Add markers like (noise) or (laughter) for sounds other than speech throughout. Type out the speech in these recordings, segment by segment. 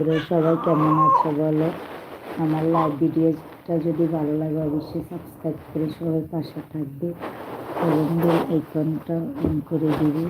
সবাই কেমন আছো বলো? আমার লাইভ ভিডিওটা যদি ভালো লাগে, অবশ্যই সাবস্ক্রাইব করে সবাই পাশে থাকবে এবং বেল আইকনটা অন করে দিবে।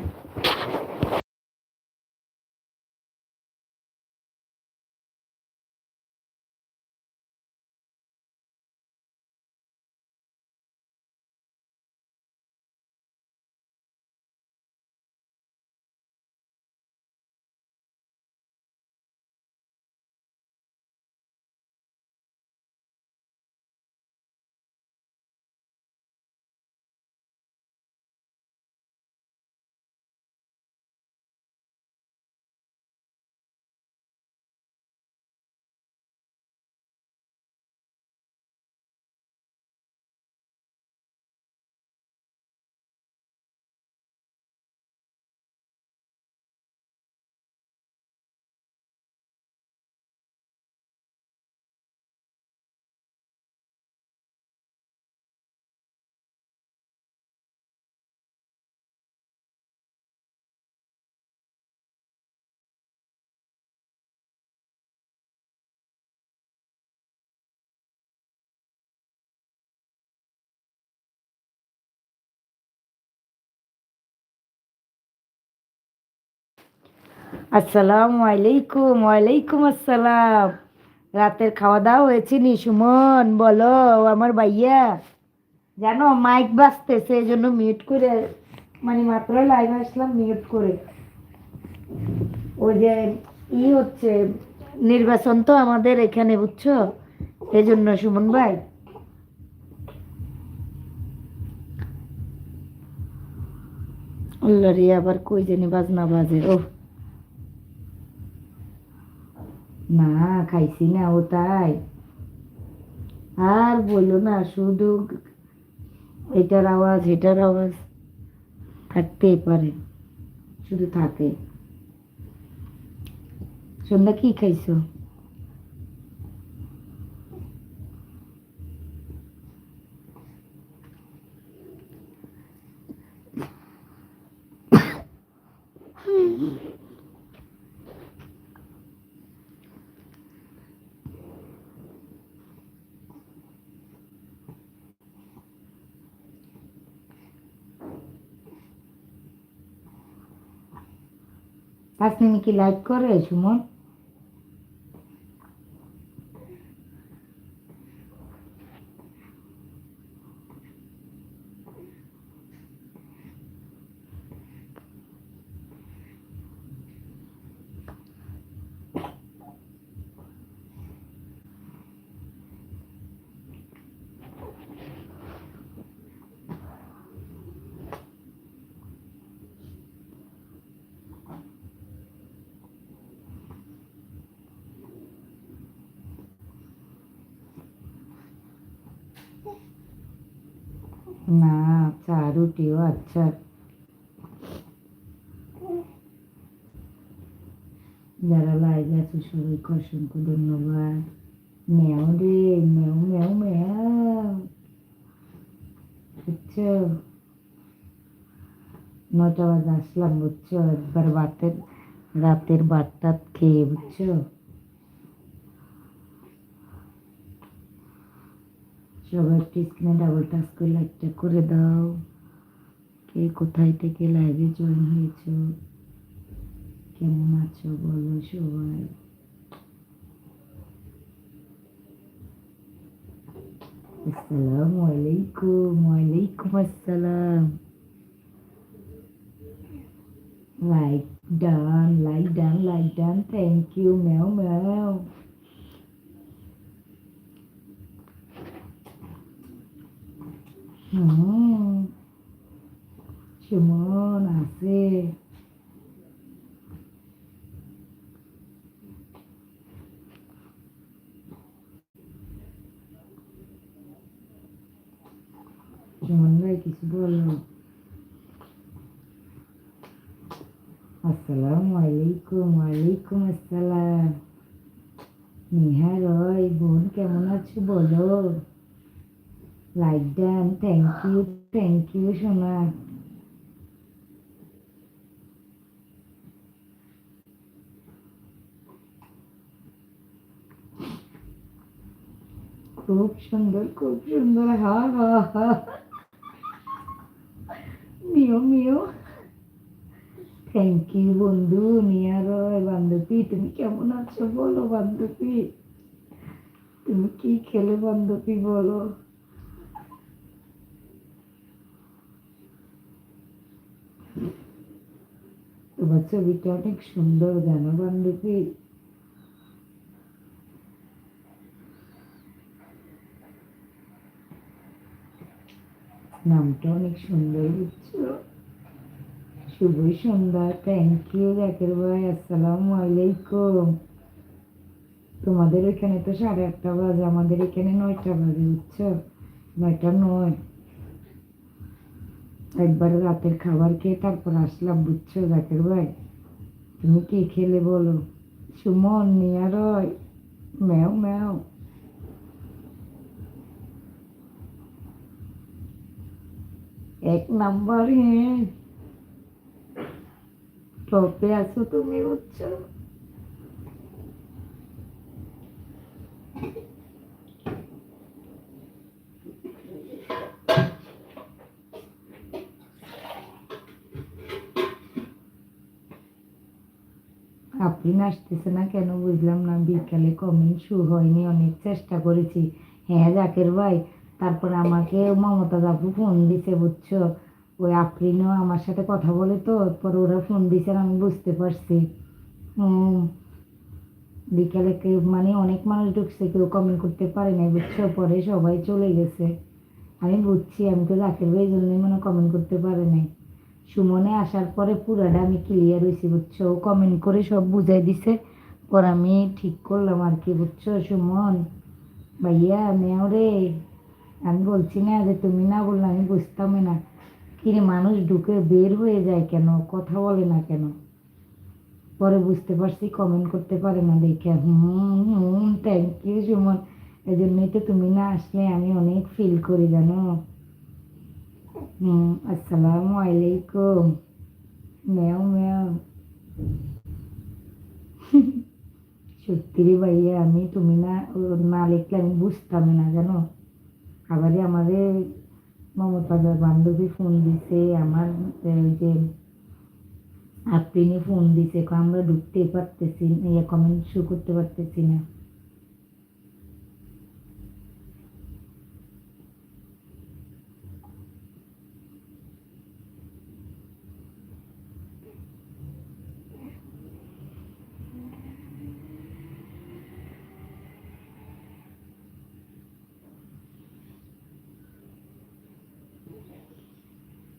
আসসালামু আলাইকুম, ওয়ালাইকুম আসসালাম। রাতের খাওয়া দাওয়া হয়েছে নি, সুমন? বলো, আমার ভাইয়া। জানো মাইক বাজতেছে এই জন্য মিউট করে মানে মাত্র লাইভ আসলাম মিউট করে। ওই যে ই হচ্ছে, নির্বাচন তো আমাদের এখানে, বুঝছ? এই জন্য সুমন ভাই। আল্লাহ রে আবার কই জানি বাজনা বাজে ও না খাইছি না ও তাই আর বলল না শুধু এটার আওয়াজ এটার আওয়াজ থাকতেই পারে শুধু থাকে সন্ধ্যা কি খাইছো তাসনিমি কি লাইক করে সুমন না চা রুটিও আচ্ছা যারা লাইভ আছে সবাইকে অসংখ্য ধন্যবাদ। মেও রে মেও মেও মেও। বুঝছ? নটা বাজে আসলাম বুঝছ? একবার বাতের রাতের বারটাত খেয়ে বুঝছ? সবাই স্ক্রিনে ডাবল টাচ করে লাইকটা করে দাও। কে কোথায় থেকে লাইভে জয়েন হয়েছো? কেমন আছো বলো সবাই? আসসালামু আলাইকুম, ওয়ালাইকুম আসসালাম। Like done like done like done thank you meow meow Suman আছে সুমন ভাই কিছু বলো আসসালামু আলাইকুম ওয়ালাইকুম আসসালাম নিহা রয় বোন কেমন আছো বলো লাইক দেন থ্যাংক ইউ থ্যাংক ইউ সোনা খুব সুন্দর খুব সুন্দর, হা হা হা। মিও মিও থ্যাংক ইউ বন্ধু, নিয়া রয়, বান্ধবী, তুমি কেমন আছো বলো, বান্ধবী? তুমি কি খেলে, বান্ধবী, বলো? তোমার অনেক সুন্দর জানো বান্ধবী নামটা অনেক সুন্দর বুঝছ শুভ সন্ধ্যা থ্যাংক ইউ জাকির ভাই আসসালামু আলাইকুম তোমাদের ওইখানে তো সাড়ে আটটা বাজে আমাদের এখানে নয়টা বাজে বুঝছ নয়টা নয় একবার রাতের খাবার খেয়ে তারপর আসলাম, বুঝছ? জাকির ভাই, তুমি কি খেলে বলো? সুমন নিয়া রয় ম্যাও ম্যাও। এক নাম্বার। হ্যাঁ টপে আছো তুমি, বুঝছ? আপনি আসতেছে না কেন? বুঝলাম না, বিকালে কমেন্ট শুরু হয়নি, অনেক চেষ্টা করেছি। হ্যাঁ জাকের ভাই, তারপর আমাকে মমতা আপু ফোন দিছে, বুঝছ? ওই আফরিনও আমার সাথে কথা বলে তো পরে ওরা ফোন দিছে আমি বুঝতে পারছি। বিকালে মানে অনেক মানুষ ঢুকছে, কেউ কমেন্ট করতে পারে নাই, বুঝছ? পরে সবাই চলে গেছে। আমি বুঝছি, আমি তো জাকের ভাই জন্যই মনে কমেন্ট করতে পারে নাই। সুমনে আসার পরে পুরাটা আমি ক্লিয়ার হয়েছি, বুঝছ? কমেন্ট করে সব বুঝাই দিছে। পর আমি ঠিক করলাম আর কি, বুঝছ? সুমন, ভাইয়া মেও রে। আমি বলছি, না যে তুমি না বললে আমি বুঝতামই না। কিরে, মানুষ ঢুকে বের হয়ে যায় কেন? কথা বলে না কেন? পরে বুঝতে পারছি কমেন্ট করতে পারে না দেখে। হুম হুম থ্যাংক ইউ সুমন। এই জন্যই তো তুমি না আসলে আমি অনেক ফিল করি, জানো? আসসালামু ম্যাও ম্যাও সত্যি রে ভাইয়া আমি তুমি না না লিখলে আমি বুঝতাম না জানো আবারই আমাদের মমতাজার বান্ধবী ফোন দিছে আমার যে আপ্রিনি ফোন দিছে আমরা ঢুকতে পারতেছি ইয়ে কমেন্ট শো করতে পারতেছি না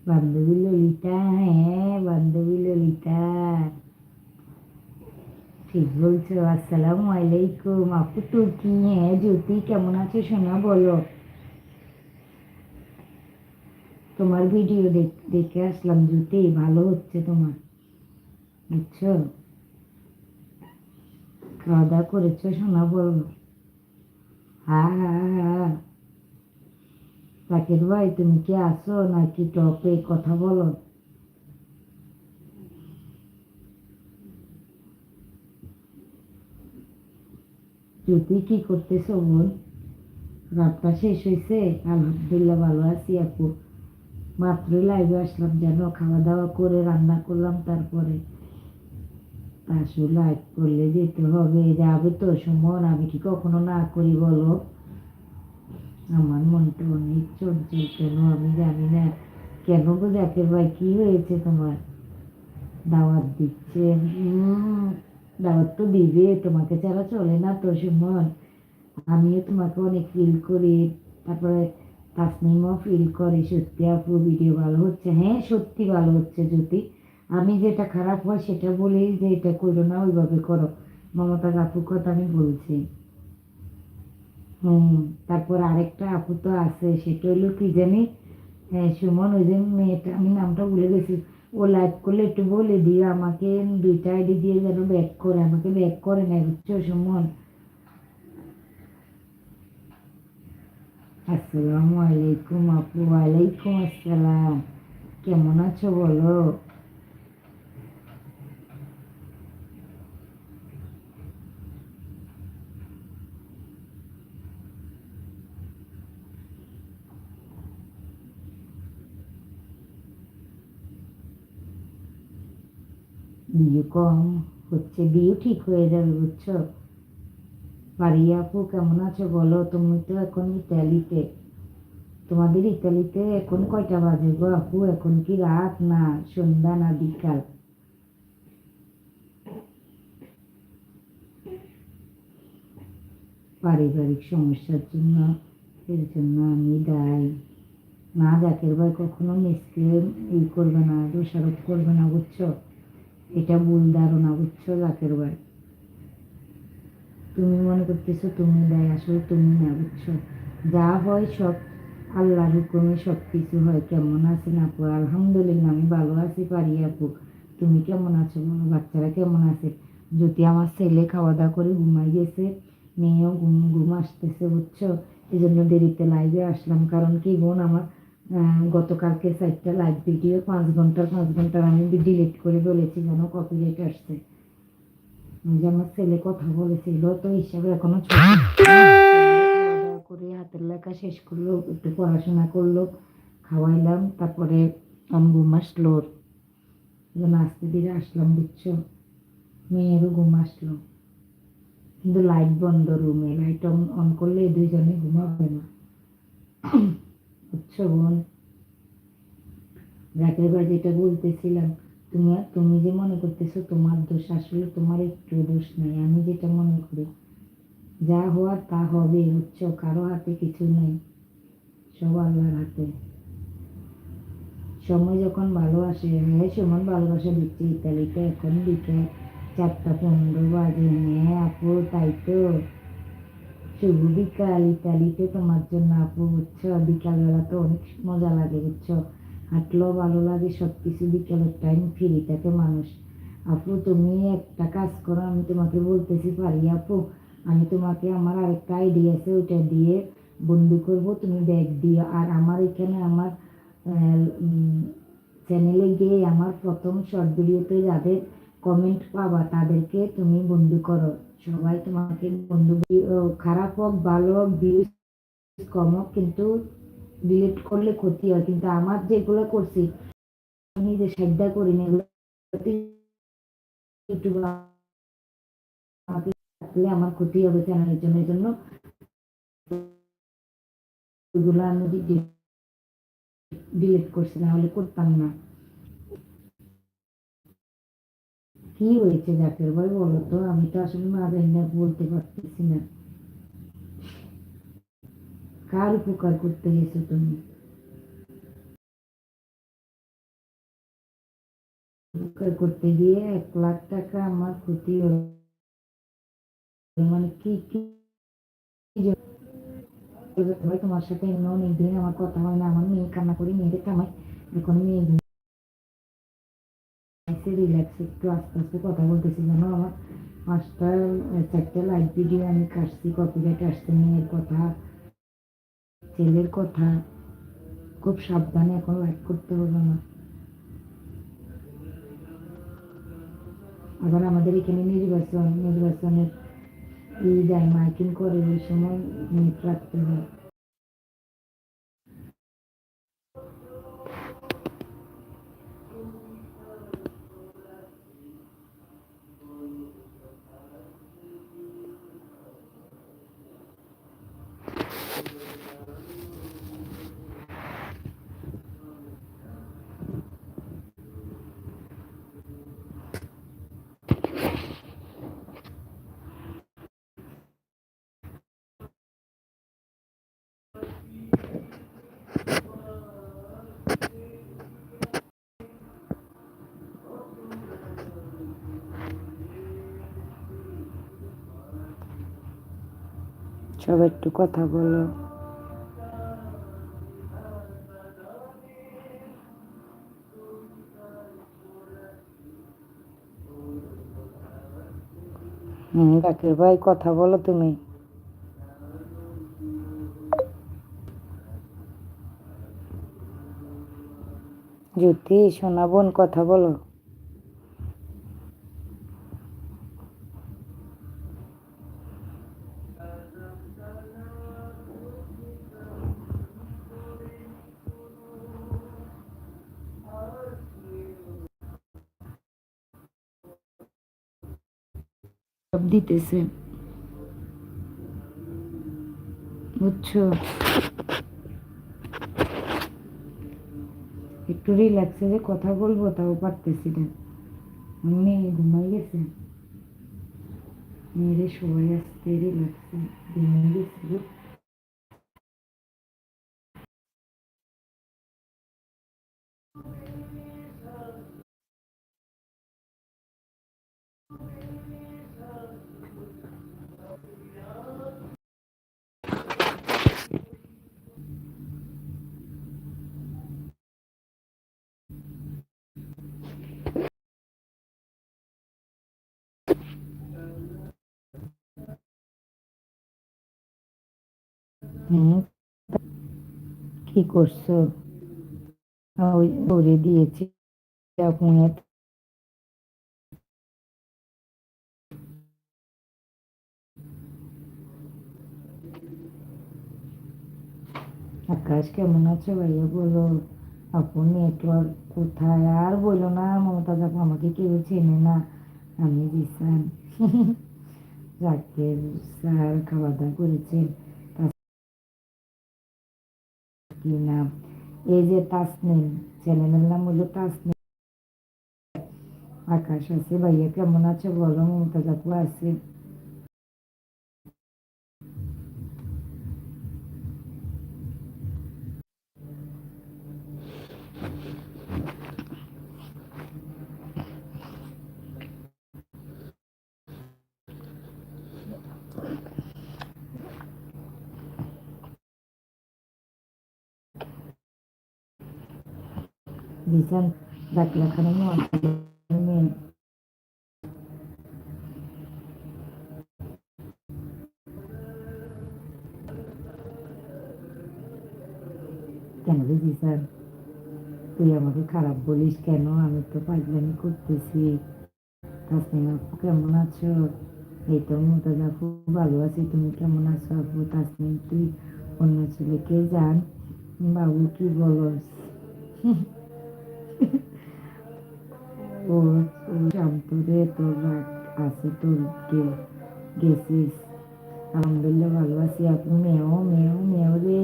বান্ধবী ললিতা হ্যাঁ বান্ধবী ঠিক বলছো আসসালামু আলাইকুম আপু তো কি হ্যাঁ জ্যোতি কেমন আছো শোনা বলো তোমার ভিডিও দেখে আসলাম জ্যোতি ভালো হচ্ছে তোমার বুঝছ খাওয়া দাওয়া করেছ শোনা বলো হ্যাঁ হ্যাঁ হ্যাঁ জাকির ভাই তুমি কি আসো নাকি টপে কথা বলো। জ্যোতি কি করতেছো বোন রাতটা শেষ হয়েছে, আলহামদুলিল্লাহ ভালো আছি আপু। মাত্রই লাইভে আসলাম যেন খাওয়া দাওয়া করে, রান্না করলাম তারপরে। আসলে লাইভ করলে যেতে হবে। যাবে তো, সুমন, আমি কি কখনো না করি বলো? আমার মনটা অনেক চঞ্চল কেন? আমি জানি না। কেন গো জাকের ভাই কি হয়েছে তোমার? দাওয়াত দিচ্ছে। দাওয়াত তো দিবে। তোমাকে ছাড়া চলে না তো সুমন। আমিও তোমাকে অনেক ফিল করি। তারপরে তাসনিমও ফিল করে। সত্যি আপু ভিডিও ভালো হচ্ছে। হ্যাঁ সত্যি ভালো হচ্ছে যদি আমি যেটা খারাপ হয় সেটা বলেই যে এটা করো না, ওইভাবে করো। মমতা আপুর কথা আমি বলছি। তারপর আরেকটা আপু তো আছে, সেটা হলো কি জানি হ্যাঁ সুমন, ওই যে মেয়েটা, আমি নামটা ভুলে গেছি। ও লাইভ করলে একটু বলে দিও, আমাকে দুইটা আইডি দিয়ে যেন ব্যাক করে, আমাকে ব্যাক করে না বুঝছ, সুমন? আসসালামু আলাইকুম আপু, ওয়ালাইকুম আসসালাম। কেমন আছো বলো? বিয়ে কম হচ্ছে, বিয়ে ঠিক হয়ে যাবে, বুঝছ? পারিয়া আপু, কেমন আছো বলো? তুমি তো এখন ইতালিতে। তোমাদের ইতালিতে এখন কয়টা বাজে গো আপু? এখন কি রাত? না, সন্ধ্যা না বিকাল? পারিবারিক সমস্যার জন্য, এর জন্য আমি দায়ী। না জাকের ভাই কখনো মিসকে ই করবে না, দোষারোপ করবে না, বুঝছ? এটা ভুল ধারণা বুঝছ জাকের ভাই তুমি মনে করতেছো, তুমি দেয় আসলে, তুমি না বুঝছ যা হয় সব আল্লাহর হুকুমে সব কিছু হয়। কেমন আছেন আপু? আলহামদুলিল্লাহ, আমি ভালো আছি, পারি আপু। তুমি কেমন আছো? বলো বাচ্চারা কেমন আছে? যদি আমার ছেলে খাওয়া দাওয়া করে ঘুমাই গেছে, মেয়েও ঘুম ঘুম আসতেছে, বুঝছ? এই জন্য দেরিতে লাইভে আসলাম। কারণ কি বোন, আমার গতকালকে চারটা লাইভ ভিডিও পাঁচ ঘণ্টার পাঁচ ঘণ্টার আমি ডিলিট করে বলেছি যেন কপি কপিরাইট আসছে যে আমার ছেলে কথা বলেছিল, তো হিসাবে এখনও করে হাতের লেখা শেষ করল, একটু পড়াশোনা করল, খাওয়াইলাম, তারপরে আমি ঘুম আসলো ওর। এই জন্য আস্তে ধীরে আসলাম, বুঝছ? মেয়েরও ঘুম আসলো। কিন্তু লাইট বন্ধ রুমে লাইট অন অন করলে দুইজনে ঘুমাবে না। বুঝছ বোন রাতের বার যেটা বলতেছিলাম, তুমি তুমি যে মনে করতেছো তোমার দোষ, আসলে তোমার একটু দোষ নেই, আমি যেটা মনে করি, যা হওয়ার তা হবে বুঝছ কারও হাতে কিছু নেই, সব আল্লাহর হাতে। সময় যখন ভালো আসে হ্যাঁ সমান ভালোবাসা দিচ্ছে, ইতালিতে এখন বিকেল চারটা পনেরো বাজে হ্যাঁ আপু, তাই তো। শুভ বিকাল, ইতালিতে তোমার জন্য আপু, বুঝছ? বিকালবেলা তো অনেক মজা লাগে, বুঝছ? হাঁটলেও ভালো লাগে সব কিছু বিকালের টাইম ফ্রি থাকে মানুষ। আপু, তুমি একটা কাজ করো, আমি তোমাকে বলতেছি, পারি আপু? আমি তোমাকে আমার আরেকটা আইডিয়া আছে, ওইটা দিয়ে বন্ধু করব, তুমি ব্যাগ দিও। আর আমার এখানে আমার চ্যানেলে গিয়ে আমার প্রথম শর্ট ভিডিওতে যাদের কমেন্ট পাবা, তাদেরকে তুমি বন্ধু করো। সবাই তোমাকে বন্ধু খারাপ হোক, ভালো হোক ভিউজ কম হোক, কিন্তু ডিলিট করলে ক্ষতি হয়। কিন্তু আমার যেগুলো করছি, আমি যে শ্রদ্ধা করি এগুলো ইউটিউব আমাকে থাকলে আমার ক্ষতি হবে চ্যানেলের জন্য, এই জন্য ওইগুলো আমি ডিলিট করছি, না হলে করতাম না। কি হয়েছে জাকের ভাই বলো তো? আমি তো আসলে মা না বলতে পারতেছি না। কার উপকার করতে গেছো তুমি? উপকার করতে গিয়ে এক লাখ টাকা আমার ক্ষতি হলো। মানে কি কি তোমার সাথে অনেকদিন আমার কথা হয় না। আমার মেয়ে কান্না করে মেয়েকে থামাই এখন মেয়ে রিল্যাক্স একটু আস্তে আস্তে কথা বলতেছি জানো আমার পাঁচটা চারটা লাইভ ভিডিও আমি কাটছি কপিরাইট আসছে, মেয়ের কথা, ছেলের কথা। খুব সাবধানে এখন লাইভ করতে হবে না আবার আমাদের এখানে নির্বাচন, নির্বাচনের ই যায় মাইকিং করে, ওই সময় মিউট রাখতে হয় সব একটু কথা বলো। হুম জাকির ভাই কথা বলো তুমি। জ্যোতি, সোনা বোন, কথা বলো। দিতেছে। বুঝছ? একটু রিল্যাক্সে যে কথা বলব তাও পারতেছি না। মেয়ে ঘুমাই গেছে। মেয়েরে সবাই আসতে রিল্যাক্সে ঘুমাই গেছিল কি করছ? করে দিয়েছি আকাশ, কেমন আছে? ভাইয়া বলো। আপন নেটওয়ার্ক কোথায়? আর বলো না, মমতা দেখো আমাকে কেউ চেনে না। আমি বিশান রাকের (laughs) স্যার খাওয়া দাওয়া করেছেন। কি নাম এই যে তাসনিম চ্যানেলের নাম হলো তাসনিম আকাশ আছে ভাইয়া কেমন আছে বলো মমতা কাকু দিয়েছেন ডাক্তারখানা মেয়ে কেন রে স্যার? তুই আমাকে খারাপ বলিস কেন? আমি তো পাগলামি করতেছি। তাসমিমা আপু কেমন আছো? এই তো মোতাজ আপু ভালো আছি, তুমি কেমন আছো আপু? তাসমিম তুই অন্য ছেলেকে জান। বাবু, কি বলস? ও ও শান্ত তোর আছে, তোর গেছিস। আলহামদুলিল্লাহ ভালো আছি। আপনি মেয়েও মেয়েও মেয়েও রে।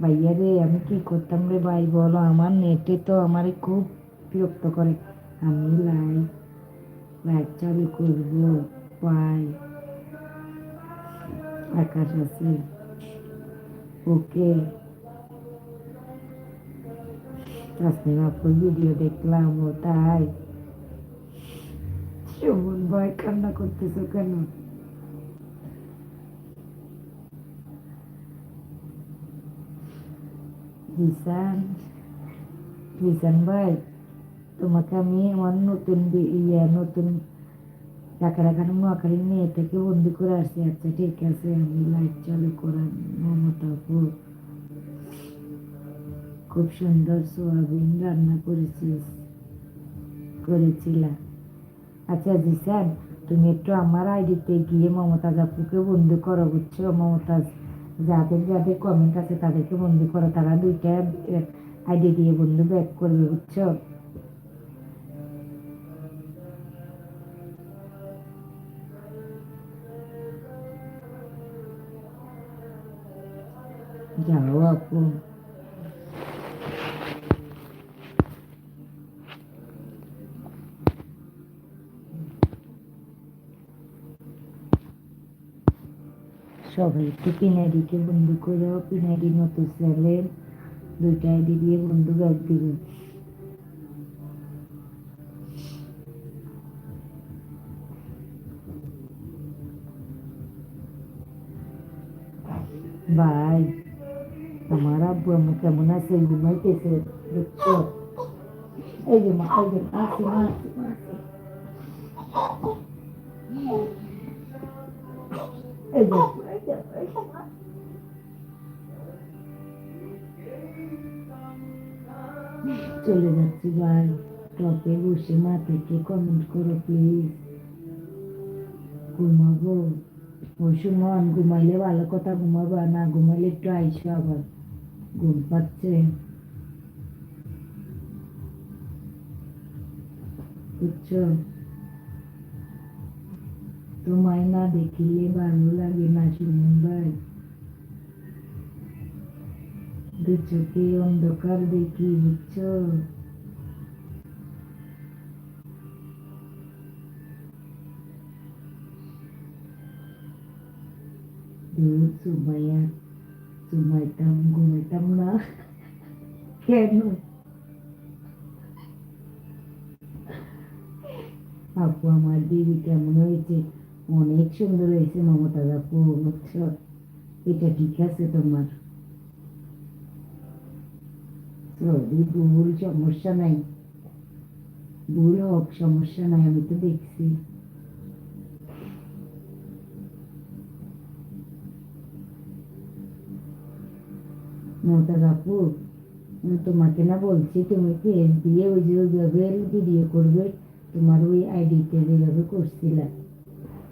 ভাইয়া রে, আমি কি করতাম রে ভাই বলো? আমার নেটে তো আমারে খুব বিরক্ত করে। আমি লাইভ লাইভ চালু করব, পাই। আকাশ আছে। ওকে। তাসনিম আপুর ভিডিও দেখলাম ও তাই। সুমন ভয় কান্না করতেছো কেন? রিসান রিসান ভাই, তোমাকে আমি আমার নতুন ইয়ে নতুন টাকা রাখানো নোয়াখালী মেয়ে থেকে বন্দি করে আসছি। আচ্ছা ঠিক আছে, আমি লাইট চালু করার মমতা খুব সুন্দর সোয়াবিন রান্না করেছিস, করেছিলা। আচ্ছা জিসান, তুমি একটু আমার আইডিতে গিয়ে মমতাজ আপুকে বন্ধু করো, বুঝছ? মমতাজ যাদের যাদের কমেন্ট আছে তাদেরকে বন্ধু করো, তারা দুইটা আইডি দিয়ে বন্ধু ব্যাক করবে, বুঝছ? যাও আপু। সবাই একটু পিনাইডিকে বন্ধু করো পিনাইডি নতুন চ্যানেল দুইটা আইডি দিয়ে বন্ধু ব্যাগ দিবে ভাই, আমার আব্বু আম্মু কেমন আছে ঘুমাইতেছে, দেখছ এই যে মা, এই যে আসি। এই যে। চলে যাচ্ছি ভাই। টপে বসে মা থেকে কমেন্ট করো প্লিজ ঘুমাবো। ওই সুমন ঘুমাইলে ভালো কথা ঘুমাবো, না ঘুমাইলে একটু আইসো আবার। ঘুম পাচ্ছে। বুঝছ? তোমায় না দেখিলে ভালো লাগে না সুমন ভাই দু চোখে অন্ধকার দেখি বুঝছ সুমাইয়া সুমাইতাম ঘুমাইতাম না কেন আপু আমার দিদি কেমন হয়েছে অনেক সুন্দর হয়েছে মমতা আপু বুঝছ? এটা ঠিক আছে তোমার। ভুল সমস্যা নাই, ভুল হোক, সমস্যা নাই, আমি তো দেখছি। মমতা আপু তোমাকে না বলছি, তুমি পেজ দিয়ে ওই যে ভিডিও করবে? তোমার ওই আইডিতে যেভাবে করছিলে।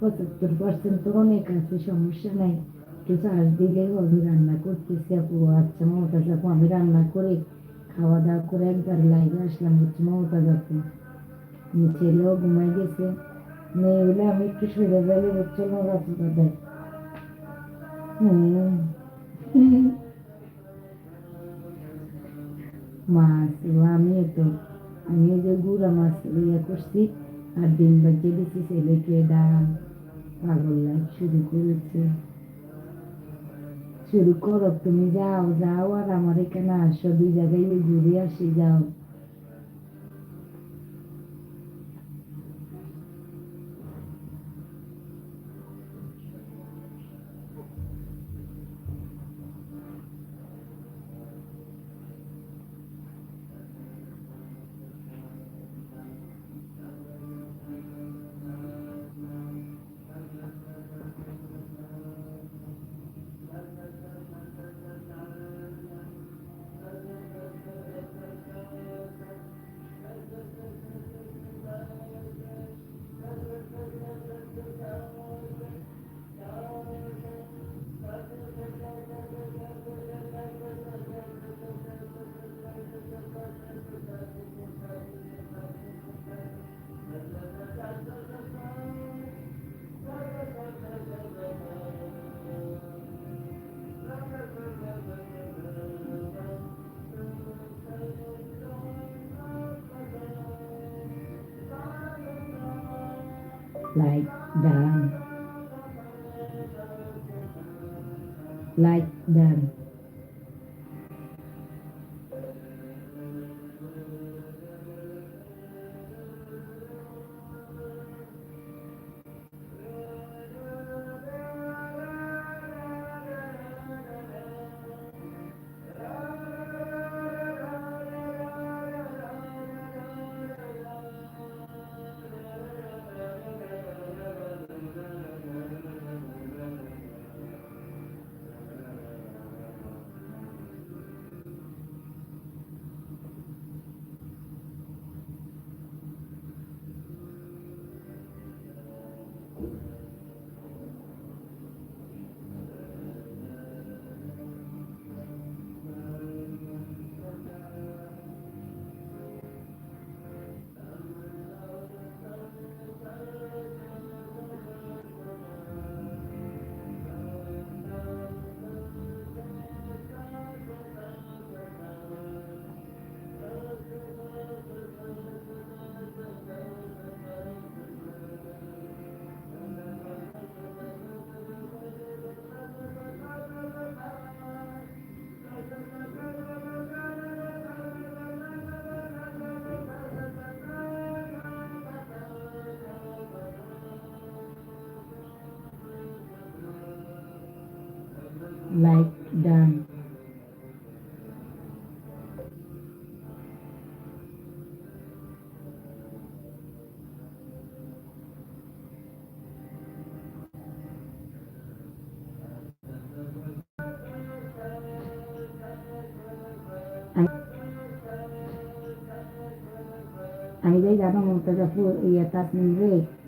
পঁচাত্তর পার্সেন্ট তো অনেক আছে সমস্যা নাই একটু চার্জ দিলে আমি রান্না করতেছি আপু আচ্ছা মমতাজ আপু আমি রান্না করে খাওয়া দাওয়া করে একবার লাইভে আসলাম হচ্ছে মমতাজ আপু ছেলেও ঘুমাই গেছে মেয়ে হলে আমি একটু শুয়ে গেলে হচ্ছে নড়াচড়া দেয় মাছ আমিও তো আমি যে গুঁড়া মাছ ইয়ে করছি আর ডিম বাজিয়ে দিচ্ছি ছেলেকে ডাল পাগল লাগ শুরু করেছে শুরু করো তুমি যাও যাও আর আমার এখানে আসো দুই জায়গায় ঘুরে আসি যাও like them, like them. like done. Ahí ya vamos a hacer y ya está en rey.